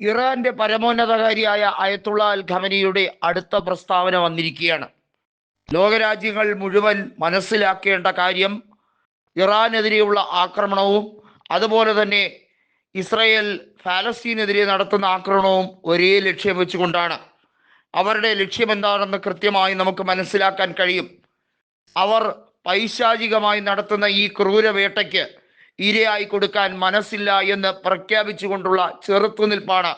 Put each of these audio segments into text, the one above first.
ഇറാന്റെ പരമോന്നതകാരിയായ അയത്തുള്ള അൽ ഖമനിയുടെ അടുത്ത പ്രസ്താവന വന്നിരിക്കുകയാണ്. ലോകരാജ്യങ്ങൾ മുഴുവൻ മനസ്സിലാക്കേണ്ട കാര്യം ഇറാനെതിരെയുള്ള ആക്രമണവും അതുപോലെ തന്നെ ഇസ്രയേൽ ഫാലസ്തീനെതിരെ നടത്തുന്ന ആക്രമണവും ഒരേ ലക്ഷ്യം വെച്ചുകൊണ്ടാണ്. അവരുടെ ലക്ഷ്യം എന്താണെന്ന് കൃത്യമായി നമുക്ക് മനസ്സിലാക്കാൻ കഴിയും. അവർ പൈശാചികമായി നടത്തുന്ന ഈ ക്രൂരവേട്ടയ്ക്ക് ഇരയായി കൊടുക്കാൻ മനസ്സില്ല എന്ന് പ്രഖ്യാപിച്ചുകൊണ്ടുള്ള ചെറുത്തുനിൽപ്പാണ്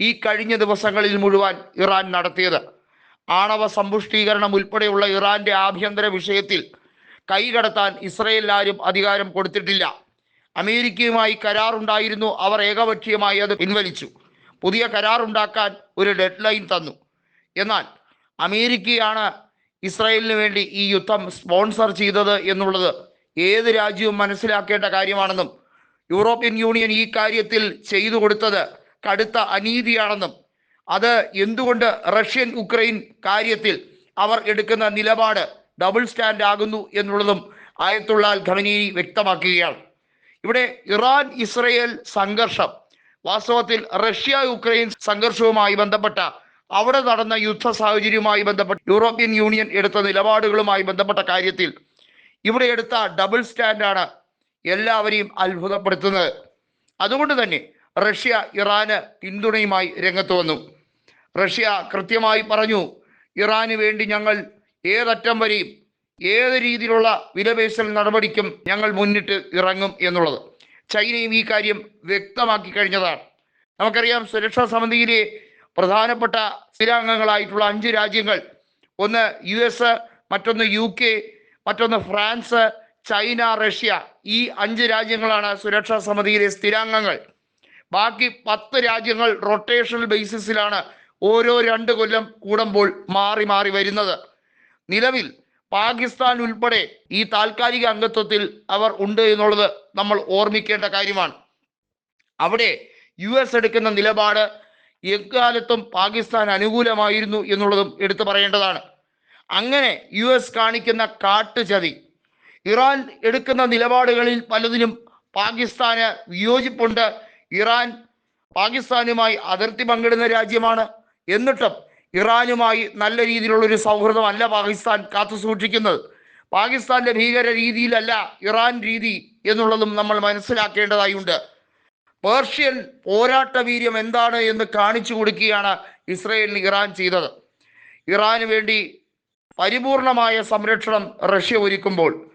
ഈ കഴിഞ്ഞ ദിവസങ്ങളിൽ മുഴുവൻ ഇറാൻ നടത്തിയത്. ആണവ സമ്പുഷ്ടീകരണം ഉൾപ്പെടെയുള്ള ഇറാന്റെ ആഭ്യന്തര വിഷയത്തിൽ കൈകടത്താൻ ഇസ്രയേലിൽ ആരും അധികാരം കൊടുത്തിട്ടില്ല. അമേരിക്കയുമായി കരാറുണ്ടായിരുന്നു. അവർ ഏകപക്ഷീയമായി അത് പിൻവലിച്ചു. പുതിയ കരാറുണ്ടാക്കാൻ ഒരു ഡെഡ് ലൈൻ തന്നു. എന്നാൽ അമേരിക്കയാണ് ഇസ്രായേലിന് വേണ്ടി ഈ യുദ്ധം സ്പോൺസർ ചെയ്തത് എന്നുള്ളത് ഏത് രാജ്യവും മനസ്സിലാക്കേണ്ട കാര്യമാണെന്നും യൂറോപ്യൻ യൂണിയൻ ഈ കാര്യത്തിൽ ചെയ്തു കൊടുത്തത് കടുത്ത അനീതിയാണെന്നും അത് എന്തുകൊണ്ട് റഷ്യൻ ഉക്രൈൻ കാര്യത്തിൽ അവർ എടുക്കുന്ന നിലപാട് ഡബിൾ സ്റ്റാൻഡ് ആകുന്നു എന്നുള്ളതും ആയത്തുള്ള അൽ ഖമനി വ്യക്തമാക്കുകയാണ്. ഇവിടെ ഇറാൻ ഇസ്രയേൽ സംഘർഷം വാസ്തവത്തിൽ റഷ്യ യുക്രൈൻ സംഘർഷവുമായി ബന്ധപ്പെട്ട അവിടെ നടന്ന യുദ്ധ സാഹചര്യവുമായി ബന്ധപ്പെട്ട് യൂറോപ്യൻ യൂണിയൻ എടുത്ത നിലപാടുകളുമായി ബന്ധപ്പെട്ട കാര്യത്തിൽ ഇവിടെ എടുത്ത ഡബിൾ സ്റ്റാൻഡാണ് എല്ലാവരെയും അത്ഭുതപ്പെടുത്തുന്നത്. അതുകൊണ്ട് തന്നെ റഷ്യ ഇറാന് പിന്തുണയുമായി രംഗത്ത് വന്നു. റഷ്യ കൃത്യമായി പറഞ്ഞു ഇറാന് വേണ്ടി ഞങ്ങൾ ഏതറ്റം വരെയും ഏത് രീതിയിലുള്ള വിലപേശൽ നടപടിക്കും ഞങ്ങൾ മുന്നിട്ട് ഇറങ്ങും എന്നുള്ളത്. ചൈനയും ഈ കാര്യം വ്യക്തമാക്കി കഴിഞ്ഞതാണ്. നമുക്കറിയാം സുരക്ഷാ സമിതിയിലെ പ്രധാനപ്പെട്ട സ്ഥിരാംഗങ്ങളായിട്ടുള്ള അഞ്ച് രാജ്യങ്ങൾ ഒന്ന് യു മറ്റൊന്ന് യു മറ്റൊന്ന് ഫ്രാൻസ് ചൈന റഷ്യ. ഈ അഞ്ച് രാജ്യങ്ങളാണ് സുരക്ഷാ സമിതിയിലെ സ്ഥിരാംഗങ്ങൾ. ബാക്കി പത്ത് രാജ്യങ്ങൾ റൊട്ടേഷണൽ ബേസിസിലാണ് ഓരോ രണ്ട് കൊല്ലം കൂടുമ്പോൾ മാറി മാറി വരുന്നത്. നിലവിൽ പാകിസ്ഥാൻ ഉൾപ്പെടെ ഈ താൽക്കാലിക അംഗത്വത്തിൽ അവർ ഉണ്ട് എന്നുള്ളത് നമ്മൾ ഓർമ്മിക്കേണ്ട കാര്യമാണ്. അവിടെ യു എസ് എടുക്കുന്ന നിലപാട് എക്കാലത്തും പാകിസ്ഥാൻ അനുകൂലമായിരുന്നു എന്നുള്ളതും എടുത്തു പറയേണ്ടതാണ്. അങ്ങനെ യു എസ് കാണിക്കുന്ന കാട്ടുചതി ഇറാൻ എടുക്കുന്ന നിലപാടുകളിൽ പലതിലും പാകിസ്ഥാന് വിയോജിപ്പുണ്ട്. ഇറാൻ പാകിസ്ഥാനുമായി അതിർത്തി പങ്കിടുന്ന രാജ്യമാണ്. എന്നിട്ടും ഇറാനുമായി നല്ല രീതിയിലുള്ള ഒരു സൗഹൃദമല്ല പാകിസ്ഥാൻ കാത്തു സൂക്ഷിക്കുന്നത്. പാകിസ്ഥാന്റെ ഭീകര രീതിയിലല്ല ഇറാൻ രീതി എന്നുള്ളതും നമ്മൾ മനസ്സിലാക്കേണ്ടതായുണ്ട്. പേർഷ്യൻ പോരാട്ട വീര്യം എന്താണ് എന്ന് കാണിച്ചു കൊടുക്കുകയാണ് ഇസ്രയേലിന് ഇറാൻ ചെയ്തത്. ഇറാന് വേണ്ടി പരിപൂർണമായ സംരക്ഷണം റഷ്യ ഒരുക്കുമ്പോൾ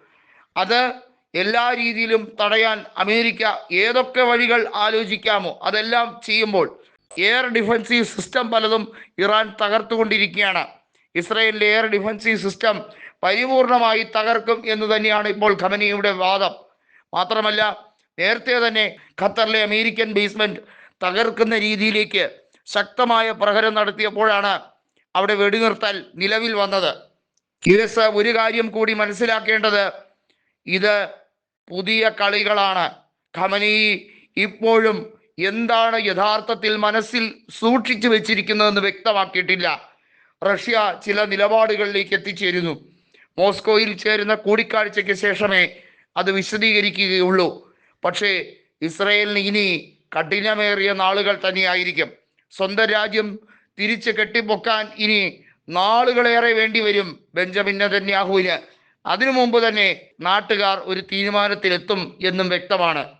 അത് എല്ലാ രീതിയിലും തടയാൻ അമേരിക്ക ഏതൊക്കെ വഴികൾ ആലോചിക്കാമോ അതെല്ലാം ചെയ്യുമ്പോൾ എയർ ഡിഫൻസീവ് സിസ്റ്റം പലതും ഇറാൻ തകർത്തുകൊണ്ടിരിക്കുകയാണ്. ഇസ്രയേലിന്റെ എയർ ഡിഫൻസീവ് സിസ്റ്റം പരിപൂർണമായി തകർക്കും എന്ന് തന്നെയാണ് ഇപ്പോൾ ഖമനിയുടെ വാദം. മാത്രമല്ല നേരത്തെ തന്നെ ഖത്തറിലെ അമേരിക്കൻ ബേസ്മെന്റ് തകർക്കുന്ന രീതിയിലേക്ക് ശക്തമായ പ്രഹരം നടത്തിയപ്പോഴാണ് അവിടെ വെടിനിർത്തൽ നിലവിൽ വന്നത്. എസ് ഒരു കാര്യം കൂടി മനസ്സിലാക്കേണ്ടത്. ഇത് പുതിയ കളികളാണ്. ഖമനി ഇപ്പോഴും എന്താണ് യഥാർത്ഥത്തിൽ മനസ്സിൽ സൂക്ഷിച്ചു വെച്ചിരിക്കുന്നതെന്ന് വ്യക്തമാക്കിയിട്ടില്ല. റഷ്യ ചില നിലപാടുകളിലേക്ക് എത്തിച്ചേരുന്നു. മോസ്കോയിൽ ചേരുന്ന കൂടിക്കാഴ്ചയ്ക്ക് ശേഷമേ അത് വിശദീകരിക്കുകയുള്ളൂ. പക്ഷേ ഇസ്രയേലിന് ഇനി കഠിനമേറിയ നാളുകൾ തന്നെയായിരിക്കും. സ്വന്തം രാജ്യം തിരിച്ച് കെട്ടിപ്പൊക്കാൻ ഇനി നാളുകളേറെ വേണ്ടി വരും ബെഞ്ചമിൻ നെതന്യാഹുവിന്. അതിനു മുമ്പ് തന്നെ നാട്ടുകാർ ഒരു തീരുമാനത്തിലെത്തും എന്നും വ്യക്തമാണ്.